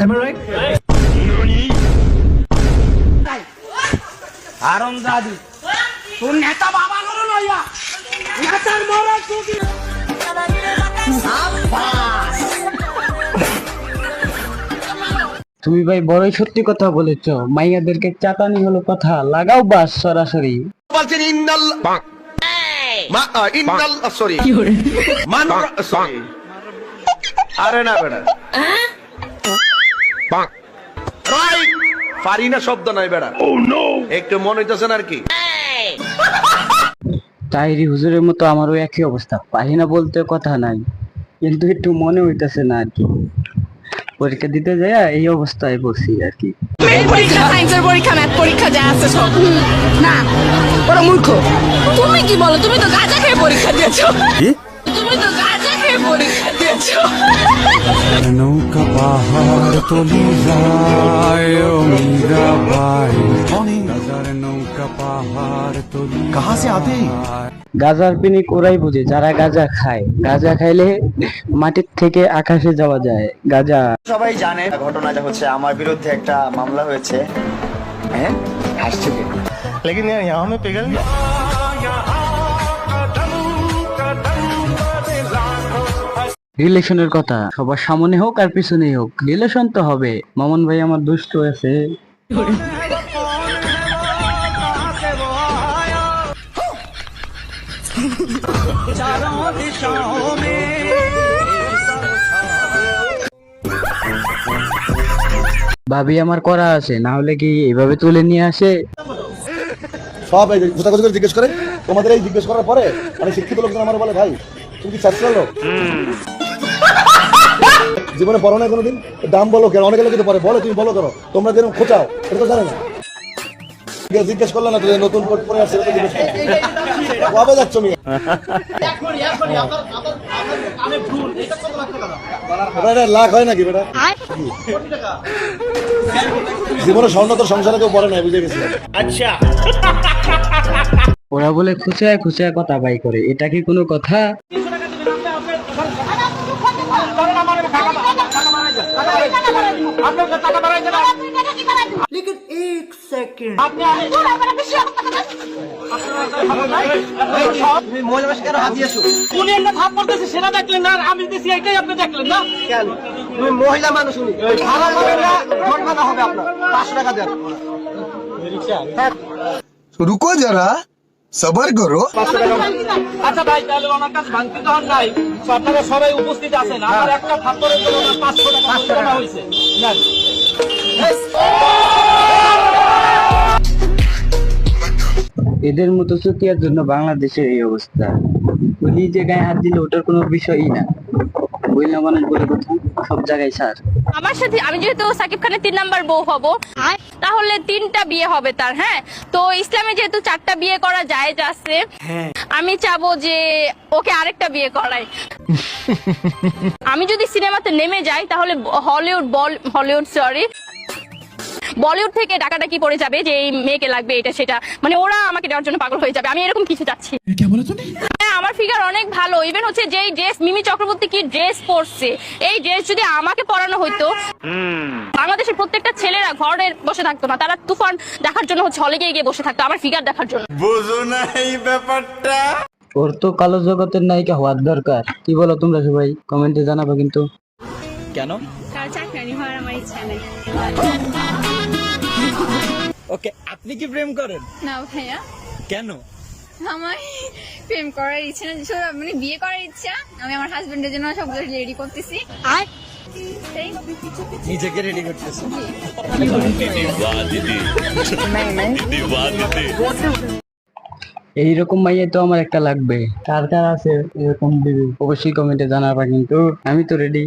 Am I right? আরম দাদু তোর নেতা বাবা লইয়া নেতার মরা চুকি তুমি ভাই বড়ই সত্যি কথা বলেছ। মাইয়াদেরকে চাতানি হলো কথা লাগাও বাস সরাসরি। বলছেন ইন্নাল মা আ, ইন্নাল সরি মান সরি আরে না বেড়া পারি না শব্দ নাই বেড়া। একটু মনে হইতেছে না আর কি? তাইরি হুজুরের মতো আমারও একই অবস্থা। পারি না বলতে কথা নাই কিন্তু একটু মনে হইতেছে না আর কি। পরীক্ষা দিতে যায় এই অবস্থায় বসি আর কি। পরীক্ষা সায়েন্সের পরীক্ষা ম্যাথ পরীক্ষা যা আছে সব। না ওরা মূর্খ। তুমি কি বলো? তুমি তো গাঁজা খেয়ে পরীক্ষা দিয়েছ। তুমি তো গাঁজা গাজার কাহা সে আতে গাজার ওরাই বুঝে, যারা গাজা খায়। গাজা খাইলে মাটির থেকে আকাশে যাওয়া যায়। গাজা। সবাই জানে, ঘটনাটা হচ্ছে আমার বিরুদ্ধে একটা মামলা হয়েছে। হ্যাঁ হাসছে লেকিন রিলেশনের কথা। সবার সামনে হোক আর পিছনে হোক রিলেশন তো হবে। মামুন ভাই আমার দুষ্ট আছে ভাবি আমার করা আছে না হলে কি এভাবে তুলে নিয়ে আসে? সব এই করে জিজ্ঞেস করে তোমাদের এই জিজ্ঞেস করার পরে মানে শিক্ষিত লোকজন আমার বলে ভাই তুমি কি চাচ্ছিল লোক জীবনে পড়ো না কোনোদিন দাম বলো কেন অনেকে লোকে তো পরে বলো তুমি বলো করো তোমরা যেরকম খোঁচাও এটা তো জানে না জিজ্ঞেস- জিজ্ঞেস করলে না তো নতুন কোট পরে আসছে তো। কবে যাচ্ছ মিয়া এটা লাখ হয় নাকি বেটা জীবনে স্বর্ণ তোর সংসারে কেউ পড়ে নাই বুঝে গেছি ওরা বলে খুচায় খুচায় কথা বাই করে এটা কি কোনো কথা উনি একটা থাপ করতেছে সেটা দেখলেন না আর আমি দিছি এটাই আপনি দেখলেন না। কেন? তুমি মহিলা মানুষ উনি। ভাড়া হবে না জরিমানা হবে আপনার পাঁচশো টাকা দেন। রুকো যারা সবার করো। আচ্ছা ভাই তাহলে ওনার কাছে ভাঙতি যখন নাই। তো আপনারা সবাই উপস্থিত আছেন। আমার একটা থাপ্পড়ের জন্য ওনার পাঁচশো টাকা জরিমানা হয়েছে। এদের মতো চুতিয়ার জন্য বাংলাদেশের এই অবস্থা। বলি যে গায়ে হাত দিলে ওটার কোনো বিষয়ই না। বইলা মানুষ বলে কথা সব জায়গায় ছাড় আমার সাথে আমি যেহেতু সাকিব খানের তিন নাম্বার বউ হব তাহলে তিনটা বিয়ে হবে তার হ্যাঁ? তো ইসলামে যেহেতু চারটা বিয়ে করা যায় আছে আমি চাবো যে ওকে আরেকটা বিয়ে করাই। আমি যদি সিনেমাতে নেমে যাই তাহলে হলিউড বল হলিউড সরি বলিউড থেকে ডাকাডাকি পড়ে যাবে যে এই মেয়েকে লাগবে এটা সেটা মানে ওরা আমাকে দেওয়ার জন্য পাগল হয়ে যাবে আমি এরকম কিছু চাচ্ছি। হ্যাঁ আমার ফিগার অনেক ভালো। ইভেন হচ্ছে যেই ড্রেস মিমি চক্রবর্তী কি ড্রেস পরছে? এই ড্রেস যদি আমাকে পরানো হইতো বাংলাদেশের প্রত্যেকটা ছেলেরা ঘরে বসে থাকতো না। তারা তুফান দেখার জন্য হচ্ছে হলে গিয়ে গিয়ে বসে থাকতো আমার ফিগার দেখার জন্য। বুঝো না এই ব্যাপারটা। ওর তো কালো জগতের নায়িকা হওয়ার দরকার। কি বলো তোমরা সবাই? কমেন্টে জানাব কিন্তু। চাকরানি হওয়ার আমার ইচ্ছা নেই। ওকে আপনি কি প্রেম করেন? না ভাইয়া। কেন? আমার প্রেম করার ইচ্ছা না সব- মানে বিয়ে করার ইচ্ছা আমি আমার হাজবেন্ডের জন্য সব রেডি করতেছি। আর নিজেকে রেডি করতেছে। এইরকম মাইয়া তো আমার একটা লাগবে। কার কার আছে এরকম দিদি? অবশ্যই কমেন্টে জানাবা কিন্তু। আমি তো রেডি